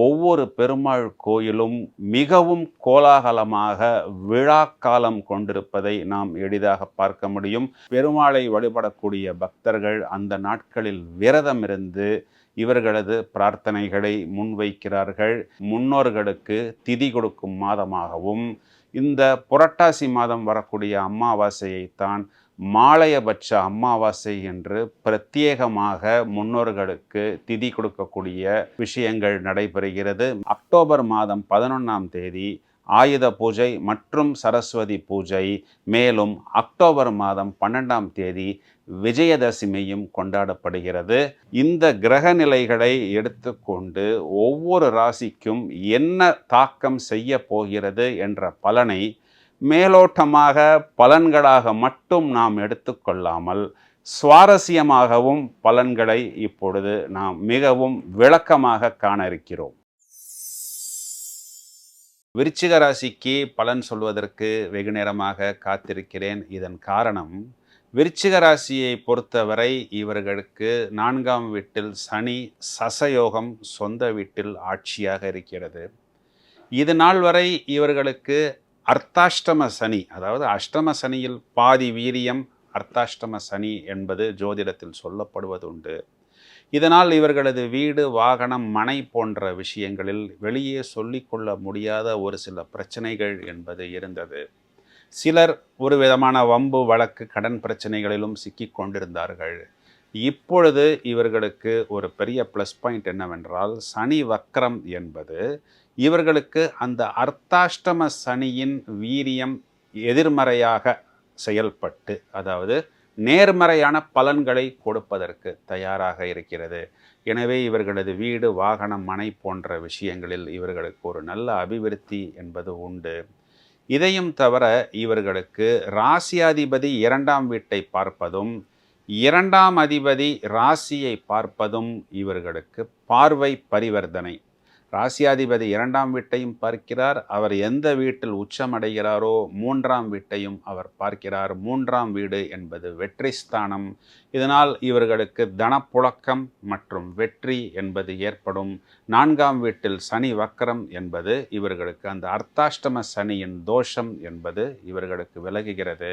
ஒவ்வொரு பெருமாள் கோயிலும் மிகவும் கோலாகலமாக விழாக்காலம் கொண்டிருப்பதை நாம் எளிதாக பார்க்க முடியும். பெருமாளை வழிபடக்கூடிய பக்தர்கள் அந்த நாட்களில் விரதம் இருந்து இவர்களது பிரார்த்தனைகளை முன்வைக்கிறார்கள். முன்னோர்களுக்கு திதி கொடுக்கும் மாதமாகவும் இந்த புரட்டாசி மாதம் வரக்கூடிய அமாவாசையைத்தான் மாலையபட்ச அமாவாசை என்று பிரத்யேகமாக முன்னோர்களுக்கு திதி கொடுக்கக்கூடிய விஷயங்கள் நடைபெறுகிறது. அக்டோபர் மாதம் பதினொன்றாம் தேதி ஆயுத பூஜை மற்றும் சரஸ்வதி பூஜை. மேலும் அக்டோபர் மாதம் பன்னெண்டாம் தேதி விஜயதசமியும் கொண்டாடப்படுகிறது. இந்த கிரக நிலைகளை எடுத்துக்கொண்டு ஒவ்வொரு ராசிக்கும் என்ன தாக்கம் செய்ய போகிறது என்ற பலனை மேலோட்டமாக பலன்களாக மட்டும் நாம் எடுத்துக்கொள்ளாமல் சுவாரஸ்யமாகவும் பலன்களை இப்பொழுது நாம் மிகவும் விளக்கமாக காண இருக்கிறோம். விருச்சிக ராசிக்கு பலன் சொல்வதற்கு வெகு நேரமாக காத்திருக்கிறேன். இதன் காரணம் விருச்சிக ராசியை பொறுத்தவரை இவர்களுக்கு நான்காம் வீட்டில் சனி சசயோகம் சொந்த வீட்டில் ஆட்சியாக இருக்கிறது. இது நாள் வரை இவர்களுக்கு அர்த்தாஷ்டம சனி அதாவது அஷ்டம சனியில் பாதி வீரியம் அர்த்தாஷ்டம சனி என்பது ஜோதிடத்தில் சொல்லப்படுவதுண்டு. இதனால் இவர்களது வீடு வாகனம் மனை போன்ற விஷயங்களில் வெளியே சொல்லிக்கொள்ள முடியாத ஒரு சில பிரச்சனைகள் என்பது இருந்தது. சிலர் ஒரு விதமான வம்பு வழக்கு கடன் பிரச்சனைகளிலும் சிக்கி கொண்டிருந்தார்கள். இப்பொழுது இவர்களுக்கு ஒரு பெரிய ப்ளஸ் பாயிண்ட் என்னவென்றால் சனி வக்கரம் என்பது இவர்களுக்கு அந்த அர்த்தாஷ்டம சனியின் வீரியம் எதிர்மறையாக செயல்பட்டு அதாவது நேர்மறையான பலன்களை கொடுப்பதற்கு தயாராக இருக்கிறது. எனவே இவர்களது வீடு வாகனம் மனை போன்ற விஷயங்களில் இவர்களுக்கு ஒரு நல்ல அபிவிருத்தி என்பது உண்டு. இதையும் தவிர இவர்களுக்கு ராசியாதிபதி இரண்டாம் வீட்டை பார்ப்பதும் இரண்டாம் அதிபதி ராசியை பார்ப்பதும் இவர்களுக்கு பார்வை பரிவர்த்தனை ராசியாதிபதி இரண்டாம் வீட்டையும் பார்க்கிறார். அவர் எந்த வீட்டில் உச்சமடைகிறாரோ மூன்றாம் வீட்டையும் அவர் பார்க்கிறார். மூன்றாம் வீடு என்பது வெற்றி ஸ்தானம். இதனால் இவர்களுக்கு தனப்புழக்கம் மற்றும் வெற்றி என்பது ஏற்படும். நான்காம் வீட்டில் சனி வக்கரம் என்பது இவர்களுக்கு அந்த அர்த்தாஷ்டம சனியின் தோஷம் என்பது இவர்களுக்கு விலகுகிறது.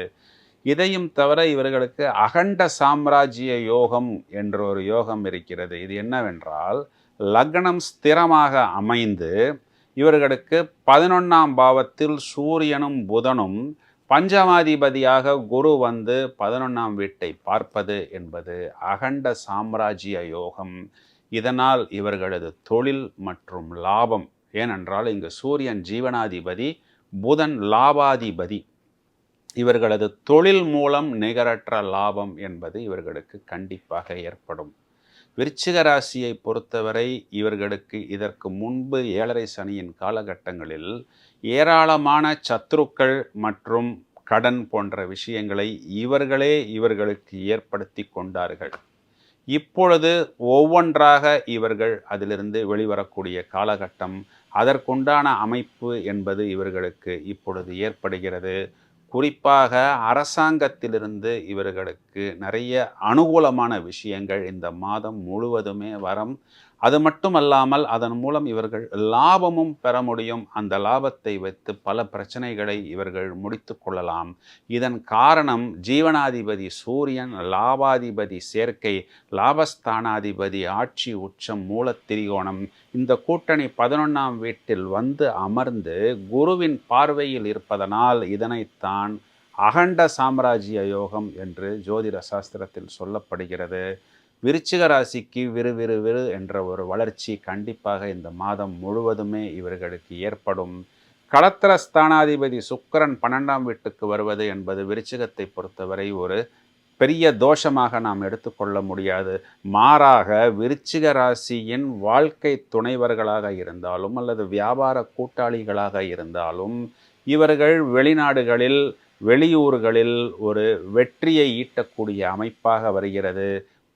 இதையும் தவிர இவர்களுக்கு அகண்ட சாம்ராஜ்ய யோகம் என்ற ஒரு யோகம் இருக்கிறது. இது என்னவென்றால் லக்னம் ஸ்திரமாக அமைந்து இவர்களுக்கு பதினொன்றாம் பாவத்தில் சூரியனும் புதனும் பஞ்சமாதிபதியாக குரு வந்து பதினொன்றாம் வீட்டை பார்ப்பது என்பது அகண்ட சாம்ராஜ்ய யோகம். இதனால் இவர்களது தொழில் மற்றும் லாபம் ஏனென்றால் இங்கு சூரியன் ஜீவனாதிபதி புதன் லாபாதிபதி. இவர்களது தொழில் மூலம் நிகரற்ற லாபம் என்பது இவர்களுக்கு கண்டிப்பாக ஏற்படும். விருச்சிக ராசியை பொறுத்தவரை இவர்களுக்கு இதற்கு முன்பு ஏழரை சனியின் காலகட்டங்களில் ஏராளமான சத்துருக்கள் மற்றும் கடன் போன்ற விஷயங்களை இவர்களே இவர்களுக்கு ஏற்படுத்தி கொண்டார்கள். இப்பொழுது ஒவ்வொன்றாக இவர்கள் அதிலிருந்து வெளிவரக்கூடிய காலகட்டம் அதற்குண்டான அமைப்பு என்பது இவர்களுக்கு இப்பொழுது ஏற்படுகிறது. குறிப்பாக அரசாங்கத்திலிருந்து இவர்களுக்கு நிறைய அனுகூலமான விஷயங்கள் இந்த மாதம் முழுவதுமே வரம் அது மட்டுமல்லாமல் அதன் மூலம் இவர்கள் லாபமும் பெற முடியும். அந்த லாபத்தை வைத்து பல பிரச்சனைகளை இவர்கள் முடித்து கொள்ளலாம். இதன் காரணம் ஜீவனாதிபதி சூரியன் லாபாதிபதி சேர்க்கை லாபஸ்தானாதிபதி ஆட்சி உச்சம் மூலத்திரிகோணம் இந்த கூட்டணி பதினொன்றாம் வீட்டில் வந்து அமர்ந்து குருவின் பார்வையில் இருப்பதனால் இதனைத்தான் அகண்ட சாம்ராஜ்ய யோகம் என்று ஜோதிட சாஸ்திரத்தில் சொல்லப்படுகிறது. விருச்சிக ராசிக்கு விறு விறு விறு என்ற ஒரு வளர்ச்சி கண்டிப்பாக இந்த மாதம் முழுவதுமே இவர்களுக்கு ஏற்படும். களத்திர ஸ்தானாதிபதி சுக்கிரன் பன்னெண்டாம் வீட்டுக்கு வருவது என்பது விருச்சிகத்தை பொறுத்தவரை ஒரு பெரிய தோஷமாக நாம் எடுத்துக்கொள்ள முடியாது. மாறாக விருச்சிக ராசியின் வாழ்க்கை துணைவர்களாக இருந்தாலும் அல்லது வியாபார கூட்டாளிகளாக இருந்தாலும் இவர்கள் வெளிநாடுகளில் வெளியூர்களில் ஒரு வெற்றியை ஈட்டக்கூடிய அமைப்பாக வருகிறது.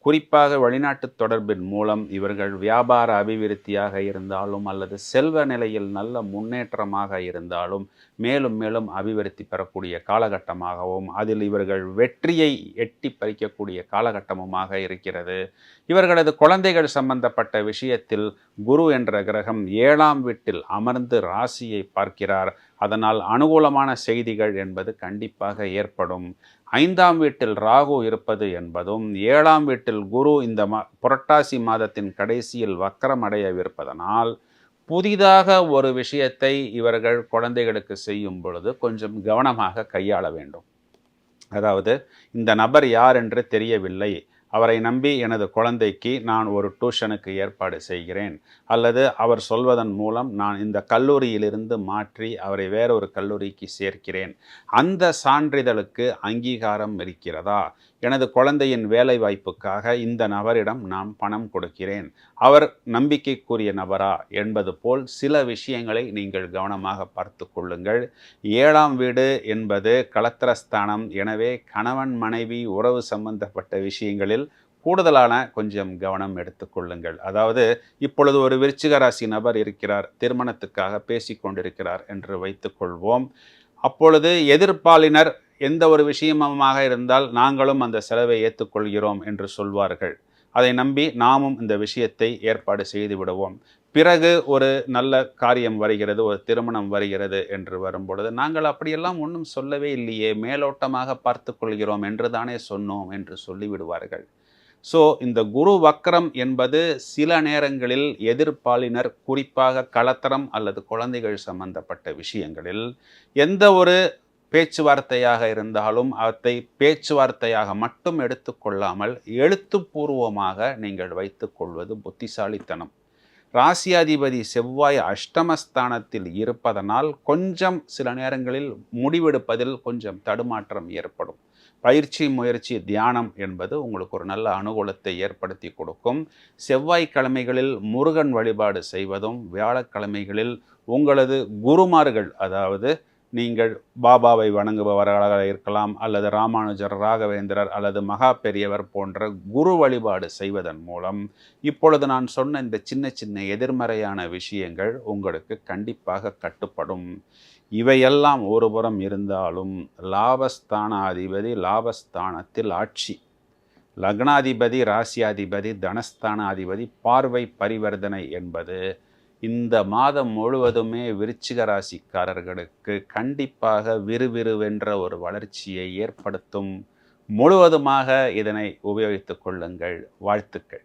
குறிப்பாக வெளிநாட்டு தொடர்பின் மூலம் இவர்கள் வியாபார அபிவிருத்தியாக இருந்தாலும் அல்லது செல்வ நிலையில் நல்ல முன்னேற்றமாக இருந்தாலும் மேலும் மேலும் அபிவிருத்தி பெறக்கூடிய காலகட்டமாகவும் அதில் இவர்கள் வெற்றியை எட்டி பறிக்கக்கூடிய காலகட்டமுமாக இருக்கிறது. இவர்களது குழந்தைகள் சம்பந்தப்பட்ட விஷயத்தில் குரு என்ற கிரகம் ஏழாம் வீட்டில் அமர்ந்து ராசியை பார்க்கிறார். அதனால் அனுகூலமான செய்திகள் என்பது கண்டிப்பாக ஏற்படும். ஐந்தாம் வீட்டில் ராகு இருப்பது என்பதும் ஏழாம் வீட்டில் குரு இந்த மா புரட்டாசி மாதத்தின் கடைசியில் வக்கரமடையவிருப்பதனால் புதிதாக ஒரு விஷயத்தை இவர்கள் குழந்தைகளுக்கு செய்யும் பொழுது கொஞ்சம் கவனமாக கையாள வேண்டும். அதாவது இந்த நபர் யார் என்று தெரியவில்லை. அவரை நம்பி எனது குழந்தைக்கு நான் ஒரு டியூஷனுக்கு ஏற்பாடு செய்கிறேன். அல்லது அவர் சொல்வதன் மூலம் நான் இந்த கல்லூரியிலிருந்து மாற்றி அவரை வேறொரு கல்லூரிக்கு சேர்க்கிறேன். அந்த சான்றிதழுக்கு அங்கீகாரம் இருக்கிறதா? எனது குழந்தையின் வேலை வாய்ப்புக்காக இந்த நபரிடம் நான் பணம் கொடுக்கிறேன். அவர் நம்பிக்கைக்குரிய நபரா? என்பது போல் சில விஷயங்களை நீங்கள் கவனமாக பார்த்து கொள்ளுங்கள். ஏழாம் வீடு என்பது களத்திரஸ்தானம் எனவே கணவன் மனைவி உறவு சம்பந்தப்பட்ட விஷயங்களில் கூடுதலான கொஞ்சம் கவனம் எடுத்துக்கொள்ளுங்கள். அதாவது இப்பொழுது ஒரு விருச்சிக ராசி நபர் இருக்கிறார் திருமணத்துக்காக பேசிக்கொண்டிருக்கிறார் என்று வைத்துக்கொள்வோம் அப்பொழுது எதிர்ப்பாளினர் எந்த ஒரு விஷயமாக இருந்தால் நாங்களும் அந்த செலவை ஏற்றுக்கொள்கிறோம் என்று சொல்வார்கள். அதை நம்பி நாமும் இந்த விஷயத்தை ஏற்பாடு செய்து விடுவோம். பிறகு ஒரு நல்ல காரியம் வருகிறது ஒரு திருமணம் வருகிறது என்று வரும்பொழுது நாங்கள் அப்படியெல்லாம் ஒன்றும் சொல்லவே இல்லையே மேலோட்டமாக பார்த்து கொள்கிறோம் என்று தானே சொன்னோம் என்று சொல்லிவிடுவார்கள். ஸோ இந்த குரு வக்கரம் என்பது சில நேரங்களில் எதிர்ப்பாளினர் குறிப்பாக கலத்தரம் அல்லது குழந்தைகள் சம்பந்தப்பட்ட விஷயங்களில் எந்த ஒரு பேச்சுவார்த்தையாக இருந்தாலும் அவற்றை பேச்சுவார்த்தையாக மட்டும் எடுத்துக்கொள்ளாமல் எழுத்துப்பூர்வமாக நீங்கள் வைத்துக்கொள்வது புத்திசாலித்தனம். ராசியாதிபதி செவ்வாய் அஷ்டமஸ்தானத்தில் இருப்பதனால் கொஞ்சம் சில நேரங்களில் முடிவெடுப்பதில் கொஞ்சம் தடுமாற்றம் ஏற்படும். பயிற்சி முயற்சி தியானம் என்பது உங்களுக்கு ஒரு நல்ல அனுகூலத்தை ஏற்படுத்தி கொடுக்கும். செவ்வாய்க்கிழமைகளில் முருகன் வழிபாடு செய்வதும் வியாழக்கிழமைகளில் உங்களது குருமார்கள் அதாவது நீங்கள் பாபாவை வணங்குபவர்களாக இருக்கலாம் அல்லது ராமானுஜர் ராகவேந்திரர் அல்லது மகா பெரியவர் போன்ற குரு வழிபாடு செய்வதன் மூலம் இப்பொழுது நான் சொன்ன இந்த சின்ன சின்ன எதிர்மறையான விஷயங்கள் உங்களுக்கு கண்டிப்பாக கட்டுப்படும். இவையெல்லாம் ஒருபுறம் இருந்தாலும் லாபஸ்தானாதிபதி லாபஸ்தானத்தில் ஆட்சி. லக்னாதிபதி ராசியாதிபதி தனஸ்தானாதிபதி பார்வை பரிவர்த்தனை என்பது இந்த மாதம் முழுவதுமே விருச்சிக ராசிக்காரர்களுக்கு கண்டிப்பாக விறுவிறுவென்ற ஒரு வளர்ச்சியை ஏற்படுத்தும். முழுவதுமாக இதனை உபயோகித்துக் கொள்ளுங்கள். வாழ்த்துக்கள்.